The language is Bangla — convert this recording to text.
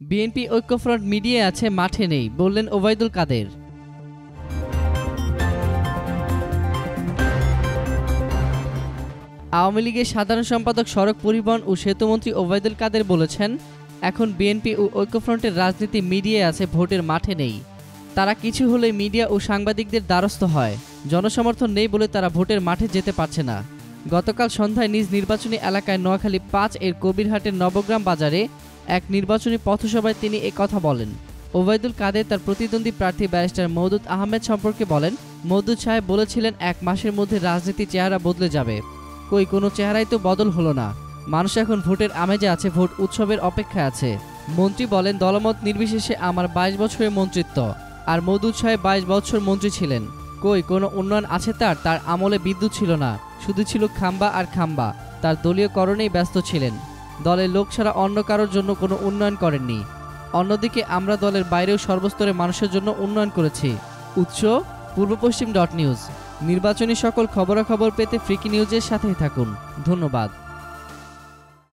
বিএনপি ঐক্যফ্রন্ট মিডিয়ে আছে, মাঠে নেই, বললেন ওবায়দুল কাদের। আওয়ামী লীগের সাধারণ সম্পাদক সড়ক পরিবহন ও সেতুমন্ত্রী ওবায়দুল কাদের বলেছেন, এখন বিএনপি ও ঐক্যফ্রন্টের রাজনীতি মিডিয়ায় আছে, ভোটের মাঠে নেই। তারা কিছু হলে মিডিয়া ও সাংবাদিকদের দ্বারস্থ হয়। জনসমর্থন নেই বলে তারা ভোটের মাঠে যেতে পারছে না। গতকাল সন্ধ্যায় নিজ নির্বাচনী এলাকায় নোয়াখালী পাঁচ এর কবিরহাটের নবগ্রাম বাজারে এক নির্বাচনী পথসভায় তিনি কথা বলেন। ওবায়দুল কাদের তার প্রতিদ্বন্দ্বী প্রার্থী ব্যারিস্টার মৌদুদ আহমেদ সম্পর্কে বলেন মৌদুদ সাহেব বলেছিলেন, এক মাসের মধ্যে রাজনীতি চেহারা বদলে যাবে। কই, কোনো চেহারাই তো বদল হলো না। মানুষ এখন ভোটের আমেজে আছে, ভোট উৎসবের অপেক্ষায় আছে। মন্ত্রী বলেন, দলমত নির্বিশেষে আমার বাইশ বছরের মন্ত্রিত্ব। আর মৌদুদ সাহেব বাইশ বছর মন্ত্রী ছিলেন। কই, কোনো উন্নয়ন আছে তার? তার আমলে বিদ্যুৎ ছিল না। শুধু ছিল খাম্বা আর খাম্বা। তার দলীয়করণেই ব্যস্ত ছিলেন। দলের লোক ছাড়া অন্য কারোর জন্য কোনো উন্নয়ন করেননি। অন্যদিকে আমরা দলের বাইরেও সর্বস্তরে মানুষের জন্য উন্নয়ন করেছি। উৎস, পূর্ব পশ্চিম ডট নিউজ। নির্বাচনী সকল খবরাখবর পেতে ফ্রিকি নিউজের সাথেই থাকুন। ধন্যবাদ।